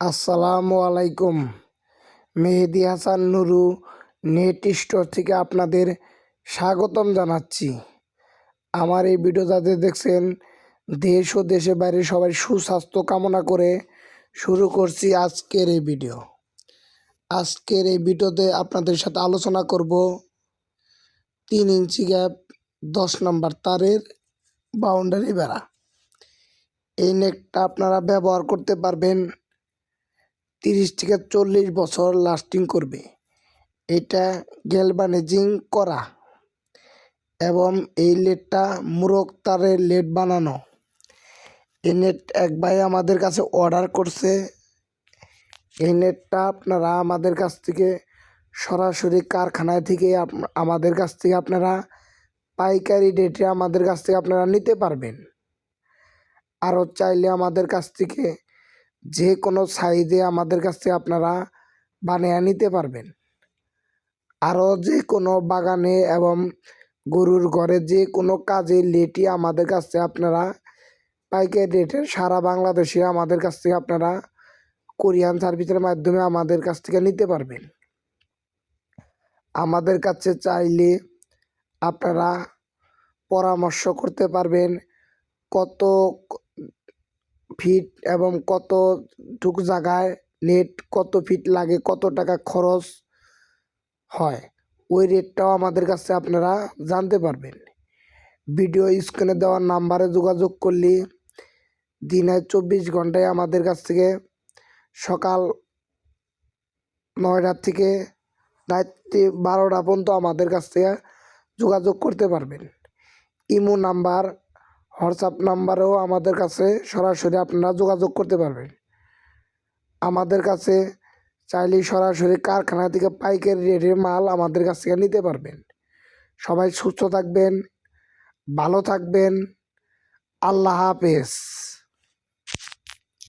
আসসালামু আলাইকুম। Mehedi Hasan Nuru, net store থেকে আপনাদের স্বাগতম জানাচ্ছি। আমার এই ভিডিও যাতে দেখছেন, দেশ ও দেশের বাইরে সবাই সুস্বাস্থ্য কামনা করে শুরু করছি আজকের এই ভিডিও। আজকের এই ভিডিওতে আপনাদের সাথে আলোচনা করব তিন ইঞ্চি গ্যাপ দশ নম্বর তারের বাউন্ডারি বেড়া। এই নেটটা আপনারা ব্যবহার করতে পারবেন তিরিশ থেকে চল্লিশ বছর লাস্টিং করবে। এটা গ্যালভানাইজিং করা এবং এই লেটটা মুরগ তারের লেট বানানো। এই নেট এক ভাই আমাদের কাছে অর্ডার করছে। এই নেটটা আপনারা আমাদের কাছ থেকে সরাসরি কারখানায় থেকে আমাদের কাছ থেকে আপনারা পাইকারি রেটে আমাদের কাছ থেকে আপনারা নিতে পারবেন। আরও চাইলে আমাদের কাছ থেকে যে কোনো সাইজে আমাদের কাছ থেকে আপনারা বানিয়ে নিতে পারবেন। আরও যে কোনো বাগানে এবং গরুর ঘরে যে কোনো কাজে লেটি আমাদের কাছ আপনারা পাইকারি রেটে সারা বাংলাদেশে আমাদের কাছ থেকে আপনারা কোরিয়ান সার্ভিসের মাধ্যমে আমাদের কাছ থেকে নিতে পারবেন। আমাদের কাছে চাইলে আপনারা পরামর্শ করতে পারবেন কত ফিট এবং কতটুকু জায়গায় নেট কত ফিট লাগে, কত টাকা খরচ হয়, ওই রেটটাও আমাদের কাছে আপনারা জানতে পারবেন। ভিডিও স্ক্রিনে দেওয়ার নাম্বারে যোগাযোগ করলে দিনে চব্বিশ ঘন্টায় আমাদের কাছ থেকে সকাল নয়টার থেকে রাত্রি বারোটা পর্যন্ত আমাদের কাছ থেকে যোগাযোগ করতে পারবেন। ইমো নাম্বার হোয়াটসঅ্যাপ নাম্বারেও আমাদের কাছে সরাসরি আপনারা যোগাযোগ করতে পারবেন। আমাদের কাছে চাইলে সরাসরি কারখানা থেকে পাইকারি রেটে মাল আমাদের কাছ থেকে নিতে পারবেন। সবাই সুস্থ থাকবেন, ভালো থাকবেন। আল্লাহ হাফেজ।